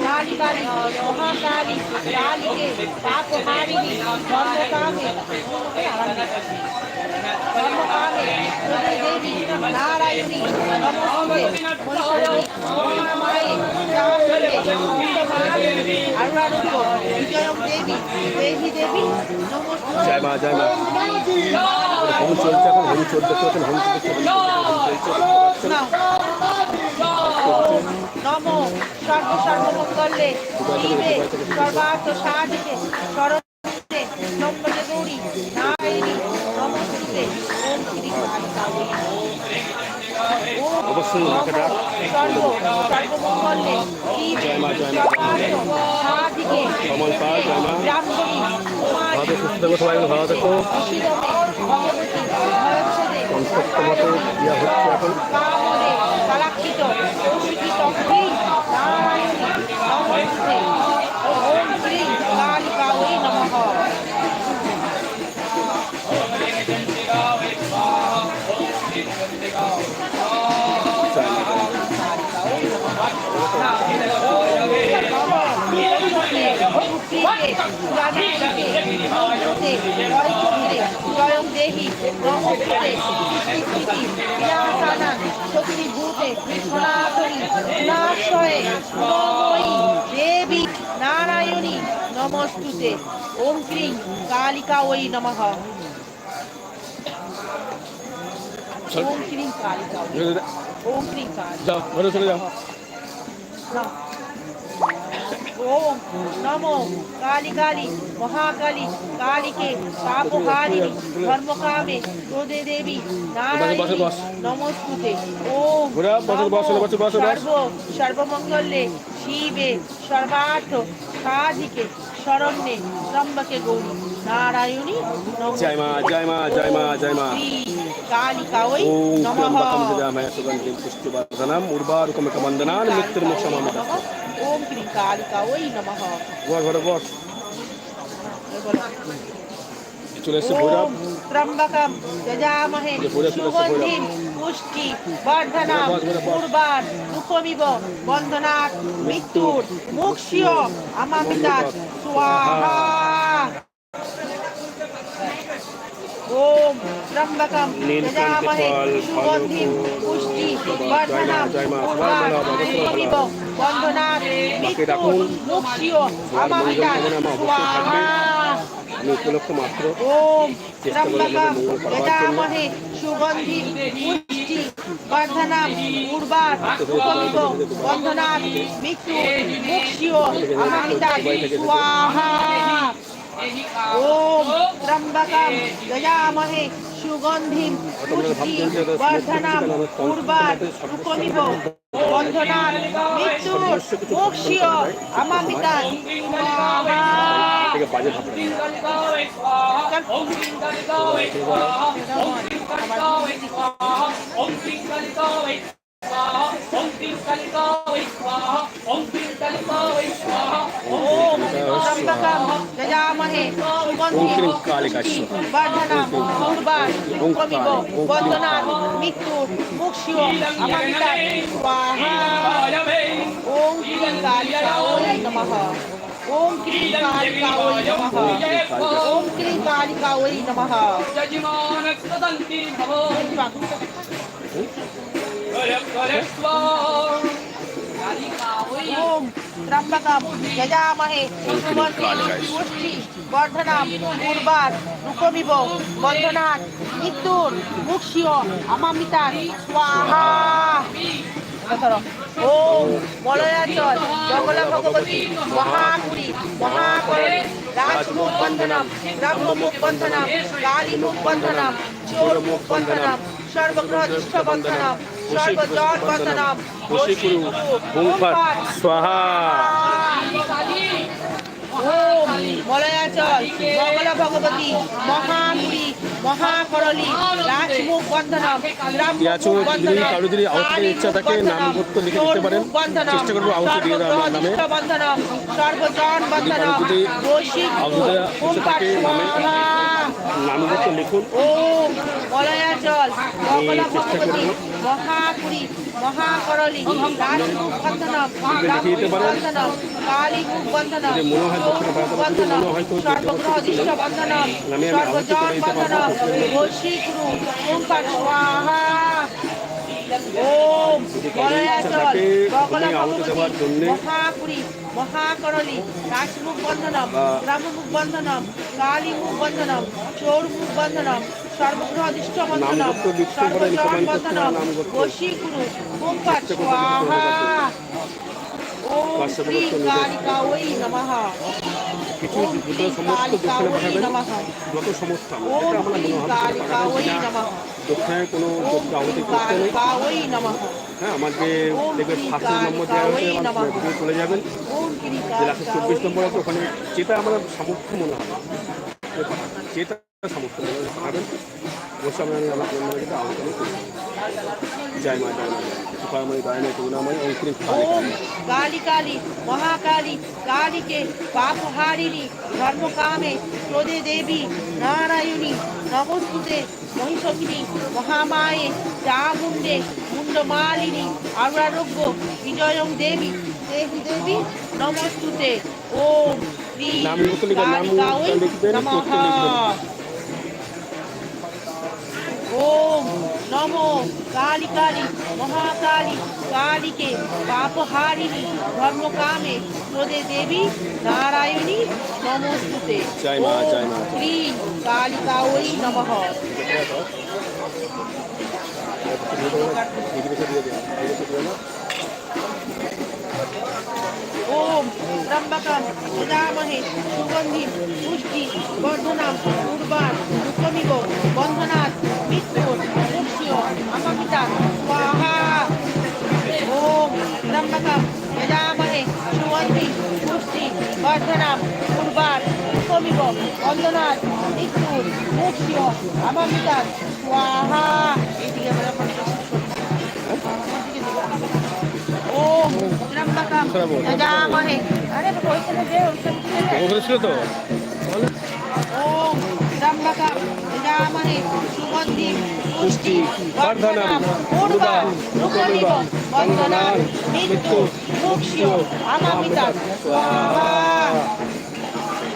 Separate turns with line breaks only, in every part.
कालिकाली महाकाली कालिके पापहारिणी सर्वकामे सर्वकामे देवी नारायणी अरुणारूप विजयम देवी देवी देवी नमस्कार
जय मा जय मा হোম চলছে এখন হোম চলতে চলছে হোম চলতে অবশ্যই সুস্থ ভালো থাকো কনসেপ্ট মতো ইয়া হচ্ছে এখন
কামনে কালাক্ষিত কৌশিকী চক্রী নারায়ণী নমস্তে ওম শ্রী কালিকাওই নমঃ
জয় মা
স্বয়ং দেহি নমস্তে শক্তিভূতে সনাতনী নাশয়ে নময়ী দেবী নারায়ণী নমস্তুতে। ওম ক্রিং কালিকা ওই নমঃ ওম ক্রিং কালিকা। ওম ক্রিং কালিকা
যাও চলে যাও।
ওম নমো মহাকালী কালীকে পাপহারিণী ধর্মকামে ক্রোধে দেবী নারায়ণী
বসো, বস।
নমস্তুতে ওম নমো। সর্ব সর্বমঙ্গলে শিবে সর্বার্থ সাধিকে শরণ্যে ত্রম্বকে গৌরী নারায়ণী
জয় মা জয় মা জয় মা জয় মা
কালিকা ওই
ওম
নমঃ
ত্র্যম্বকম যজামহে সুগন্ধিম পুষ্টিবর্ধনম উর্বারুকমিকবন্ধনান মৃত্যুর্মোক্ষমামিতা
ওম ক্রিং কালিকা ওই নমঃ
ঘর, ঘরে বস চলে এসছে ভৈরব
ত্রম্বকম যজামহে। সুগন্ধিম পুষ্টি বর্ধনাম। পূর্বার রূপমিব বন্ধনাৎ মৃত্যুর মুক্ষিয় আমামিতাৎ স্বাহা ওম ত্রম্বকম যজামহে সুগন্ধিম পুষ্টি বর্ধনাম
জয় মা,
পূর্বার
সবাই ভালো হবে, অবশ্যই ভালো
রূপমিব
হবে।
বন্ধনাৎ মৃত্যুর
রাখুন।
মুক্ষিয়
মঙ্গল
আমামিতাৎ
কামনা অবশ্যই
স্বাহা
আমি উপলক্ষ মাত্র
ওম ত্রম্বকম। যজামহে সুগন্ধি পুষ্টি বর্ধনাম মৃত্যু স্বাহা ওম ত্রম্বকম যজামহে সুগন্ধিম পুষ্টি বর্ধনাম পূর্বার রূপমিব বন্ধনাৎ মৃত্যুর মুক্ষিয় আমামিতা যজামহে সুগন্ধিম বর্ধনাম দুর্বার কবিব বন্দনাম মৃত্যুর মুক্ষিও অমামিতা স্বাহা। ওম শ্রী কালিকায় নমঃ। ওম শ্রী কালিকায় নমঃ। ওম শ্রী কালিকায় নমঃ।
যজমান
সদন্তি ভব। যজামহে সুগন্ধিম পুষ্টি বর্ধনাম পূর্বার রূপমিব বন্ধনাৎ মৃত্যুর মুক্ষিয় আমামিতা স্বাহা ওম মলয়াচল জঙ্গলা ভগবতী মহাকুড়ি মহাকরণী রাজমুখ বন্ধনম ব্রহ্মমুখ বন্ধনম কালীমুখ বন্ধনম চোরমুখ বন্ধনম সর্বগ্রহ বন্ধনম বন্ধনম
বশীকুরু হুংফাট স্বাহা
ওম মলয়াচল মঙ্গলা ভগবতী মহাকুড়ি মহাকরলী রাজমুখ বন্ধনম
কারও যদি আহতের ইচ্ছা থাকে নামপত্র লিখে দিতে পারেন চেষ্টা করব নামে
সর্বজন বন্ধনম
নামে নাম দুটো লিখুন। ও
বলয়া
জল
মহাপুরী মহাকরলি
রাজরূপ বন্ধনব রাজরূপ
বন্ধনব
কালীরূপ বন্ধনব বন্ধনব
সর্বগ্রহ দৃষ্ট
বন্ধনব
সর্বজন বন্ধনব ঘোষীকুরু কুম্পার স্বাহা। ওম বলয়া
জল বগলা
মহাপুরী মহাকরণী রাসমুখ বন্ধনম গ্রামমুখ বন্ধনম কালীমুখ বন্ধনম চোরমুখ বন্ধনম সর্বগ্রহদিষ্ট বন্ধনম
সর্বগ্রহণ
বন্ধনম
বশীগুরু কুম্পাট
স্বাহা। ওম শ্রী কালিকা ওই নমঃ।
যত সমস্যা
কালিকা ওই নমঃ।
দক্ষিণায় কোনো আহুতি করতে নেই। হ্যাঁ আমার যে দেখবে ফার্স্ট নম্বর দেওয়া হয়েছে আমার। চলে যাবেন।
কালিকা
চব্বিশ নম্বর আছে ওখানে যেটা আমার সামর্থ্য মনে হবে যেটা সামর্থ্য মনে হবে অবশ্যই আমি আমি আমার জন্য এটা আহ্বান করি জয় মা জয় মা। করুণাময়
কালী কালী। মহাকালী কালীকে পাপহারিণী ধর্মকামে ক্রোধে দেবী নারায়ণী নমস্তুতে মহিষকিনী মহামায়ে চামুণ্ডে মুন্ডমালিনী আরারোগ্য বিজয়ং দেবী দেবী দেবী নমস্তুতে। ওম শ্রী কালিকাওই নমঃ ওম নমো কালী কালী মহাকালী কালীকে পাপহারিণী ধর্মকামে ক্রোধে দেবী নারায়ণী নমস্তুতে। শ্রী কালিকা ওই নমঃ ওম ত্রম্বকম সুদামহে সুগন্ধি পুষ্টি বর্ধনাম উর্বাণ উত্তমিব বন্ধনাথ মৃত্যুর মুক্ষিয় আমামিতা অন্ধনাথ ইকুল মুক্সিও আবামিতাস স্বাহা এইদিকে আমরা
ওখানে ছিল তো।
পুষ্টি বর্ধনাম পূর্বাম রূপনিব বন্ধনাম মৃত্যু
মুক্সিও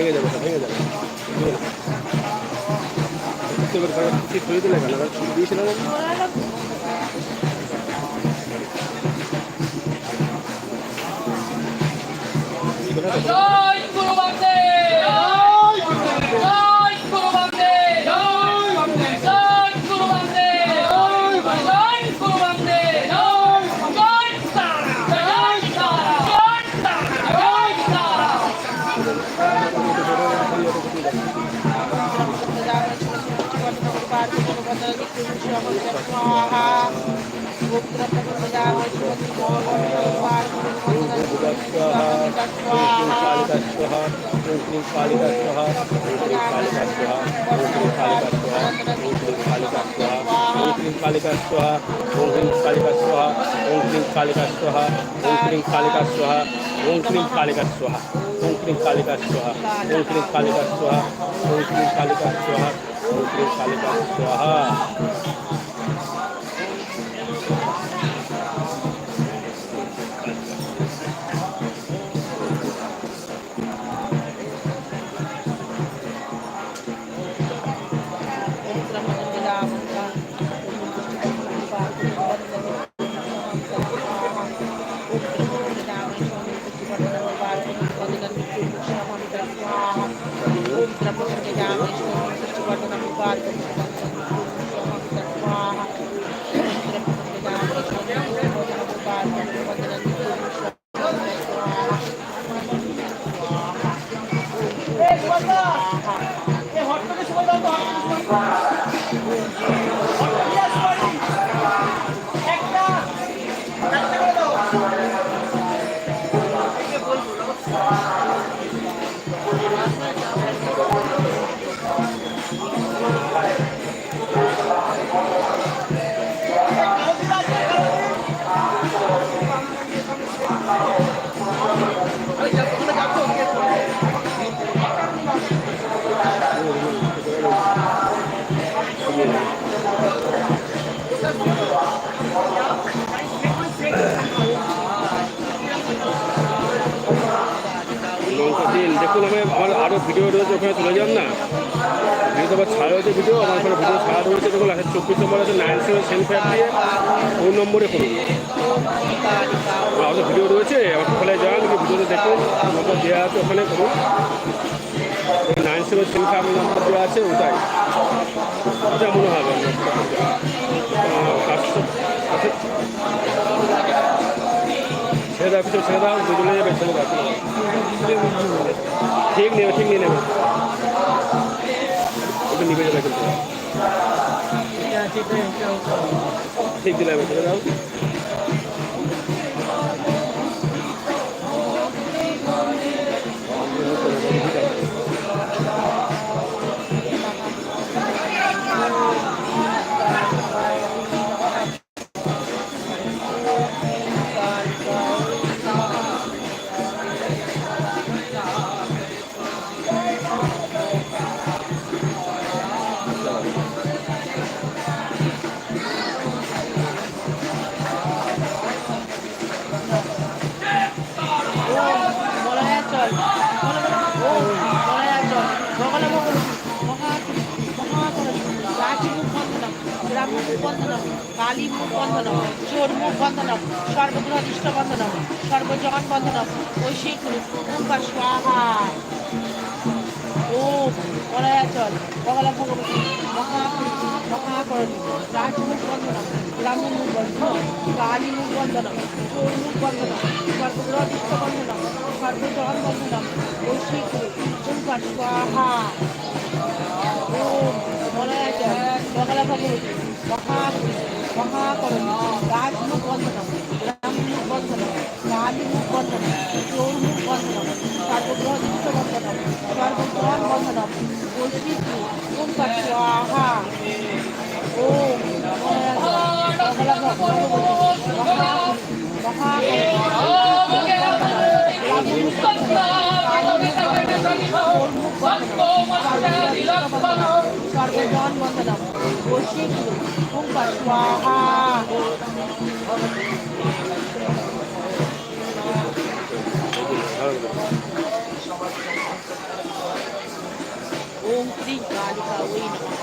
ভেঙে যাবে ওটা ভেঙে যাবে ভেঙে যাবে। বুঝতে পারবে, তারা কিছু ছড়িয়ে দিলে কেন তারা ছড়িয়ে দিয়েছিল না? कालिका स्वाहा ओम क्लीं कालिका स्वाहा ओम क्लीं कालिका स्वाहा ओम क्लीं कालिका स्वाहा ओम क्लीं कालिका स्वाहा ओम क्लीं कालिका स्वाहा ओम क्लीं कालिका स्वाहा ओम क्लीं कालिका स्वाहा ओम क्लीं कालिका स्वाहा down. আরও ভিডিও রয়েছে, ওখানে চলে যান না। ভিডিও আবার ছাড়া হয়েছে ভিডিও, আমার ওখানে ভিডিও ছাড়া রয়েছে, দেখুন আছে চব্বিশ নম্বর আছে নাইন সেভেন সেভেন ফাইভ দিয়ে ফোন নম্বরে করুন। আমার আরও ভিডিও রয়েছে আমার ওখানে যান ভিডিওতে দেখুন নম্বর দেওয়া আছে ওখানে করুন। নাইন সেভেন সেভেন ফাইভ নম্বর দেওয়া আছে, ওটাই। ওটা মনে হবে ছেড়ে দাও কিছু ছেড়ে দাও, দুজনে যাবে, ছেড়ে দাও ঠিক নেবে, ঠিক নিয়ে নেবে। একটু নিবে যাবে ঠিক দিলে ছেড়ে দাও।
চোরমুখ বন্ধনম সর্বগ্রহদিষ্ট বন্ধনম সর্বজগন বন্ধনম ঐশিক ওঙ্কার স্বাহা ওম মলয়াচল বগল ভগবতী মহাকরণ মহাকরণ, রাজমুখ বন্ধনম ব্রাহ্মণমুখ বন্ধনম কালীমুখ বন্ধনম চোরমুখ বন্ধনম সর্বগ্রহদিষ্ট বন্ধনম সর্বজগন বন্ধনম ঐশিক ওঙ্কার স্বাহা ওম মলয়াচল বগল ভগবতী মহা মহাকরণ, রাজমুখ বন্ধনম ব্রাহ্মণমুখ বন্ধনম কালীমুখ বন্ধনম চোরমুখ বন্ধনম সর্বগ্রহদিষ্ট বন্ধনম সর্বজগন বন্ধনম ঐশিক ওঙ্কার স্বাহা ওম মলয়াচল বগল ভগবতী মহা মহাকরণ কৌশিক ওঙ্কার স্বাহা ওম শ্রী কালিকা ওই নমঃ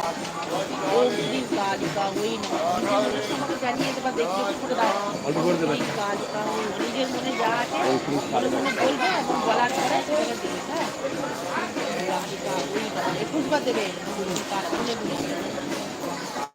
ওম শ্রী কালিকা ওই নমঃ নিজের মনে সম্পর্কে জানিয়ে দেবা দেখতে করে দাও
অল্প করে দেবেন
শ্রী কালিকা ওই নমঃ। নিজের মনে যা আছে মনে মনে বলবে এবং বলার পরে সেটাকে দেবে হ্যাঁ কালিকা ওই নমঃ। একুশ বার দেবে তার
a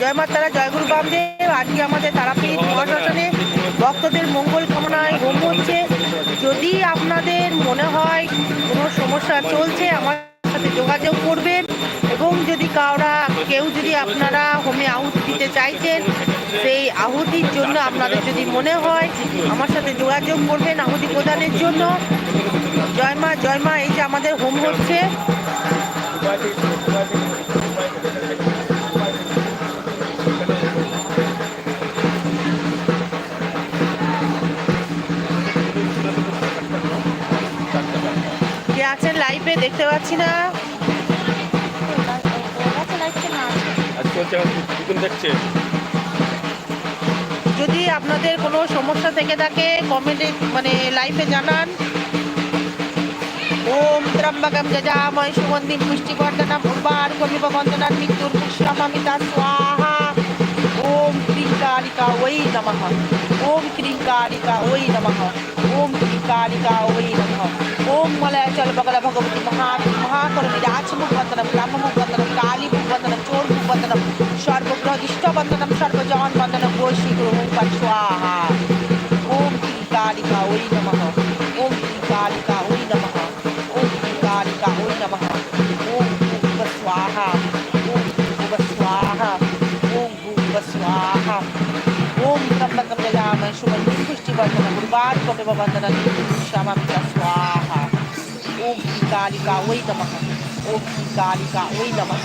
জয় মা তারা, জয় গুরু বামদেব। আজকে আমাদের তারাপীঠ মহাশ্মশানে ভক্তদের মঙ্গল কামনায় হোম হচ্ছে। যদি আপনাদের মনে হয় কোনো সমস্যা চলছে, আমার সাথে যোগাযোগ করবেন এবং যদি কাউরা, কেউ যদি আপনারা হোমে আহুতি দিতে চাইছেন, সেই আহুতির জন্য আপনাদের যদি মনে হয়, আমার সাথে যোগাযোগ করবেন আহুতি প্রদানের জন্য। জয় মা জয় মা, এই যে আমাদের হোম হচ্ছে। কে আছেন লাইভে দেখতে পাচ্ছি না। যদি আপনাদের কোনো সমস্যা থেকে থাকে কমেন্টে মানে লাইভে জানান। ওম ত্রম্বকম যজাময় সুগন্ধিম পুষ্টিবর্ধনম উর্বার কমিব বন্দনান মৃত্যুর পুষ্যমামিতা স্বাহা। ওম ক্রিং কালিকা ওই নমঃ। ওম ক্রিং কালিকা ওই নমঃ। ওম ক্রিং কালিকা ওই নমঃ। ওম মলয়াচল বগল ভগবতী মহা রাজমুখ বন্দনম বন্দনম কালীমুখ বন্দনম চোরমুখ বন্দনম সর্বগ্রহদিষ্ট বন্দনম সর্বজন বন্দনম গোষ্ঠী গ্রহণ স্বাহা। সময় সময় পুষ্টি বর্তমান বাদ কবে বাবা তারা স্বাভাবিকা, স্বাহা, ওম কালিকা, ওই নমঃ, ওম কালিকা, ওই নমঃ,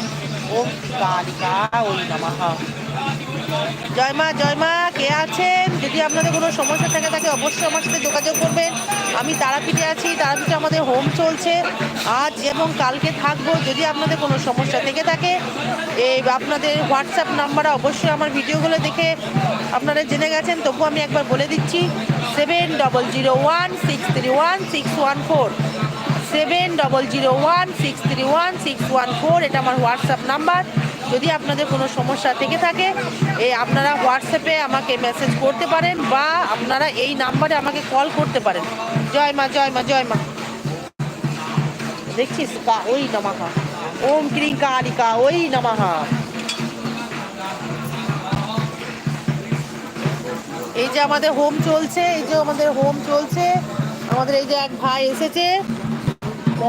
ওম কালিকা, ওই নমঃ। জয় মা জয় মা, কে আছেন? যদি আপনাদের কোনো সমস্যা থাকে, তাকে অবশ্যই আমার সাথে যোগাযোগ করবেন। আমি তারাপীঠে আছি, তারাপীঠে আমাদের হোম চলছে। আজ এবং কালকে থাকব, যদি আপনাদের কোনো সমস্যা থেকে থাকে, এই আপনাদের হোয়াটসঅ্যাপ নাম্বারে অবশ্যই আমার ভিডিওগুলো দেখে আপনারা জেনে গেছেন, তবু আমি একবার বলে দিচ্ছি seven double zero one six three one six one four seven double zero one six three one six one four এটা আমার হোয়াটসঅ্যাপ নাম্বার যদি আপনাদের কোনো সমস্যা থেকে থাকে, এ আপনারা হোয়াটসঅ্যাপে আমাকে মেসেজ করতে পারেন বা আপনারা এই নাম্বারে আমাকে কল করতে পারেন। জয় মা জয় মা জয় মা। দেখছিস ওই নমাহা ওম ক্রিং কালিকা, ওই নমাহা এই যে আমাদের হোম চলছে, এই যে আমাদের হোম চলছে। আমাদের এই যে এক ভাই এসেছে।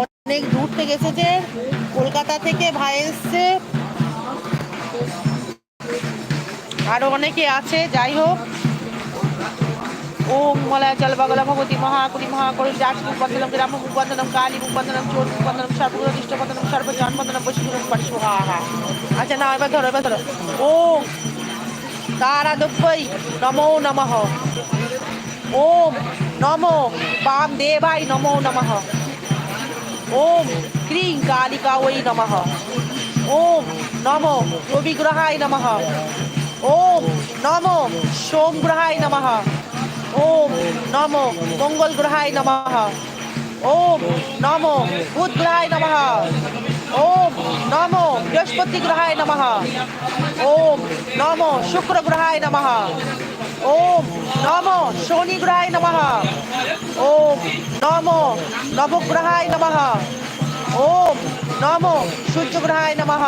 অনেক দূর থেকে এসেছে। কলকাতা থেকে ভাই এসছে। আরও অনেকে আছে, যাই হোক। ওম মলাচল বগলা ভগবতী মহাকুরি মহাকরু জাত মুখ গ্রাম মুখ কালী মুখ বন্ধনম চোর মুখ বন্ধনম সর্বদৃষ্ট বন্ধনম সর্বজন বন্ধনম বসীগুণ পরিশুহা আচ্ছা না এবার ধরো এবার ধরো। ওম তারা দব্বই নমো নমঃ ওম নমো বাম দেবাই নমো নমঃ ওম ক্রিং কালিকা ওই নমঃ ওম নমো রবিগ্রহায় নমঃ ওম নমো সোমগ্রহায় নমঃ ওম নমো মঙ্গল গ্রহায় নমঃ ওম নমো গ্রহায় বৃহস্পতি গ্রহায় নমঃ। ওম নমো শুক্র গ্রহায় নমঃ। ওম নমো শনি গ্রহায় নমঃ। ওম নমো নবগ্রহায় নমঃ। ওম নমো সূর্যগ্রহায় নমঃ।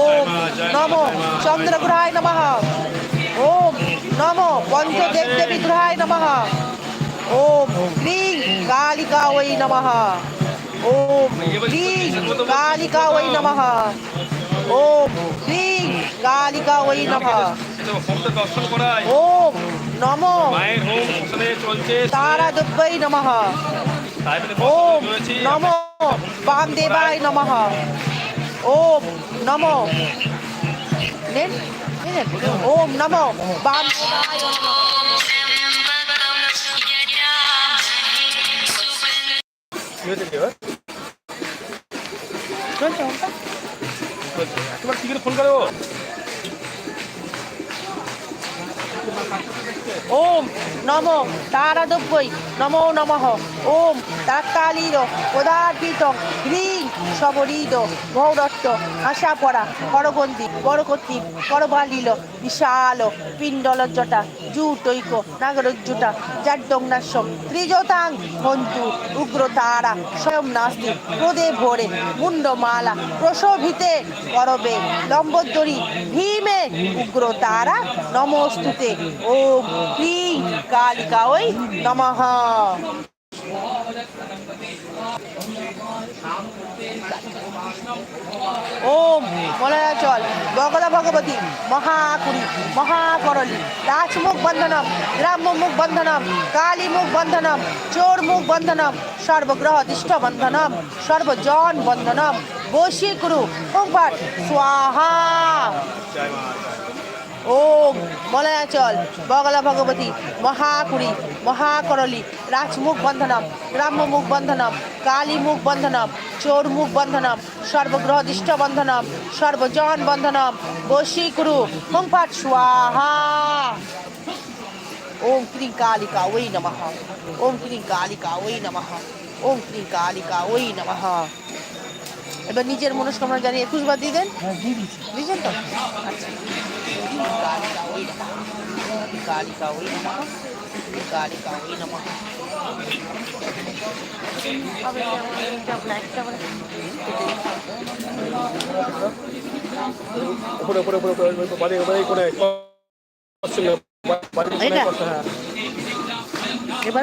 ওম নমো চন্দ্রগ্রহায় নমঃ। ওম নমো পঞ্চদেব দেবী গ্রহায় নমঃ। ওম ক্রিং কালিকা ওই নমঃ। ওই নমঃ ওম ক্রিং কালিকা ওই নমঃ
হোমটা দর্শন করায়
ওম নমো তারা দুব্বই নমঃ ওম নমো বামদেবায় নমঃ ওম নমো নেন। ওম নমো বামদেবায় নমঃ
হয়েছে কি?
চলছে
একেবারে ফোন করো
ওম নমো তারাদব্বই নমো নমঃ। ওম তাকালীর পদার্পিত হ্রিং সবরিদ গৌরত্ব আশা পড়া করবন্দি করকর্তী করবালিল বিশাল পিণ্ডলজ্জটা জুটৈক, নাগরজ্জুটা জাড্ডংনাশম ত্রিজতাং হন্তু উগ্র তারা স্বয়ং নাস্তি, ক্রোধে ভোরে মুন্ডমালা প্রশোভিতে করবে লম্বোদ্দরী, ভীমে উগ্র তারা নমস্তুতে, ওম ক্রিং কালিকা ওই নমঃ। ওম মলয়াচল বগলা ভগবতী, মহাকুরি মহাকরলি রাজমুখ বন্ধনম গ্রাম্য মুখ বন্ধনম কালী মুখ বন্ধনম চোর মুখ বন্ধনম সর্বগ্রহ দিষ্ট বন্ধনম সর্বজন বন্ধনম বসি ওম পাঠ স্বাহা। ওম মলয়াচল বগলা ভগবতী মহাকুরি মহাকরলী রাজমুখ বন্ধনম গ্রাম্য মুখ বন্ধনম কালী মুখ বন্ধনম চোরমুখ বন্ধনম সর্বগ্রহদিষ্ট বন্ধনম সর্বজন বন্ধনম বশীকুরু পাঠ স্বাহা। ওম ক্রিং কালিকা ওই নমঃ। ওম ক্রিং কালিকা ওই নমঃ। ওম ক্রিং কালিকা ওই নমঃ। এবার নিজের মনস্কামনা জানিয়ে একুশ বার দিয়ে দেন দিয়েছেন তো? আচ্ছা। আবার এটা ব্ল্যাকটা আবার
উপরে উপরে উপরে উপরে বাড়ি বাড়ি করে
এটা?
হ্যাঁ